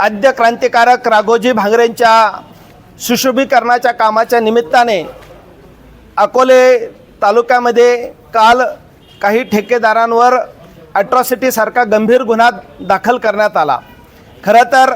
आद्य क्रांतिकारक राघोजी भांगरेंच्या सुशोभीकरणाच्या कामाच्या निमित्ताने अकोले तालुक्यामध्ये काल काही ठेकेदारांवर अट्रॉसिटीसारखा गंभीर गुन्हा दाखल करण्यात आला. खरं तर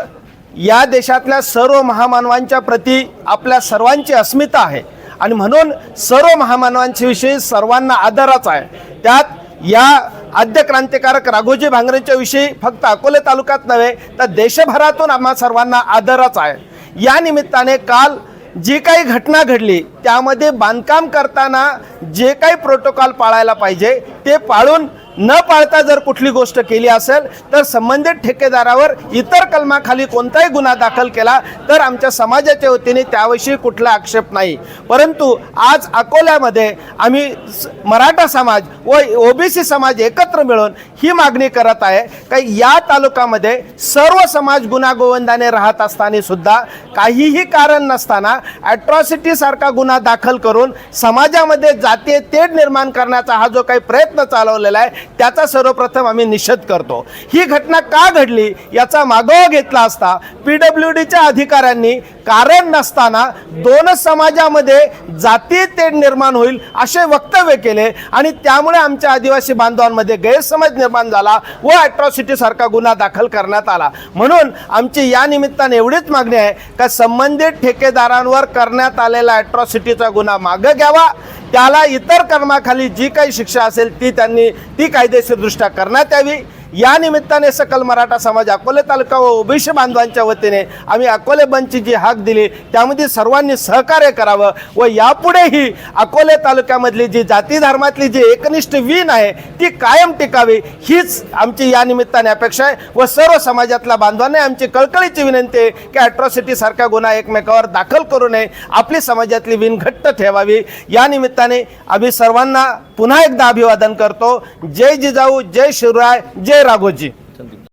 या देशातल्या सर्व महामानवांच्या प्रती आपल्या सर्वांची अस्मिता आहे आणि म्हणून सर्व महामानवांच्याविषयी सर्वांना आदरच आहे. त्यात या आद्य क्रांतिकारक राघोजी भांगरेंच्या विषयी फक्त अकोले तालुक्यात नव्हे तर देशभरातून आम्हा सर्वांना आदरच आहे. या निमित्ताने काल जी काही घटना घडली त्यामध्ये बांधकाम करताना जे काही प्रोटोकॉल पाळायला पाहिजे ते पाळून न पाळता जर कुठली गोष्ट केली असेल तर संबंधित ठेकेदारावर इतर कलमाखाली कोणताही गुन्हा दाखल केला तर आमच्या समाजाच्या वतीने त्याविषयी कुठला आक्षेप नाही. परंतु आज अकोल्यामध्ये आम्ही स- मराठा समाज व ओबीसी समाज एकत्र मिळून ही मागणी करत आहे का या तालुक्यामध्ये सर्व समाज गुन्हा गोविंदाने राहत असताना सुद्धा काहीही कारण नसताना ॲट्रॉसिटीसारखा गुन्हा दाखल करून समाजामध्ये जातीय तेढ निर्माण करण्याचा हा जो काही प्रयत्न चालवलेला आहे त्याचा सर्वप्रथम आम्ही निषेध करतो. ही घटना का घडली याचा मागोवा घेतला असता पी डब्ल्यू डीच्या अधिकाऱ्यांनी कारण नसताना दोन समाजामध्ये जाती तेढ निर्माण होईल असे वक्तव्य केले आणि त्यामुळे आमच्या आदिवासी बांधवांमध्ये गैरसमज निर्माण झाला व अट्रॉसिटी सारखा गुन्हा दाखल करण्यात आला. म्हणून आमची या निमित्ताने एवढीच मागणी आहे का संबंधित ठेकेदारांवर करण्यात आलेला अट्रॉसिटीचा गुन्हा मागं घ्यावा. त्याला इतर कर्माखाली जी काही शिक्षा असेल ती त्यांनी ती कायदेशीरदृष्ट्या करण्यात यावी. या निमित्ताने सकल मराठा समाज अकोले तालुका व ओबीसी बांधवांच्या वतीने आम्ही अकोले बंदची जी हाक दिली त्यामध्ये सर्वांनी सहकार्य करावं व यापुढेही अकोले तालुक्यामधली जी जाती धर्मातली जी एकनिष्ठ वीण आहे ती कायम टिकावी हीच आमची या निमित्ताने अपेक्षा आहे व सर्व समाजातल्या बांधवांना आमची कळकळीची विनंती आहे की अट्रॉसिटी सारखा गुन्हा एकमेकावर दाखल करू नये आपली समाजातली विण घट्ट ठेवावी. या निमित्ताने आम्ही सर्वांना पुन्हा एकदा अभिवादन करतो. जय जिजाऊ जय शिवराय जय राघोजी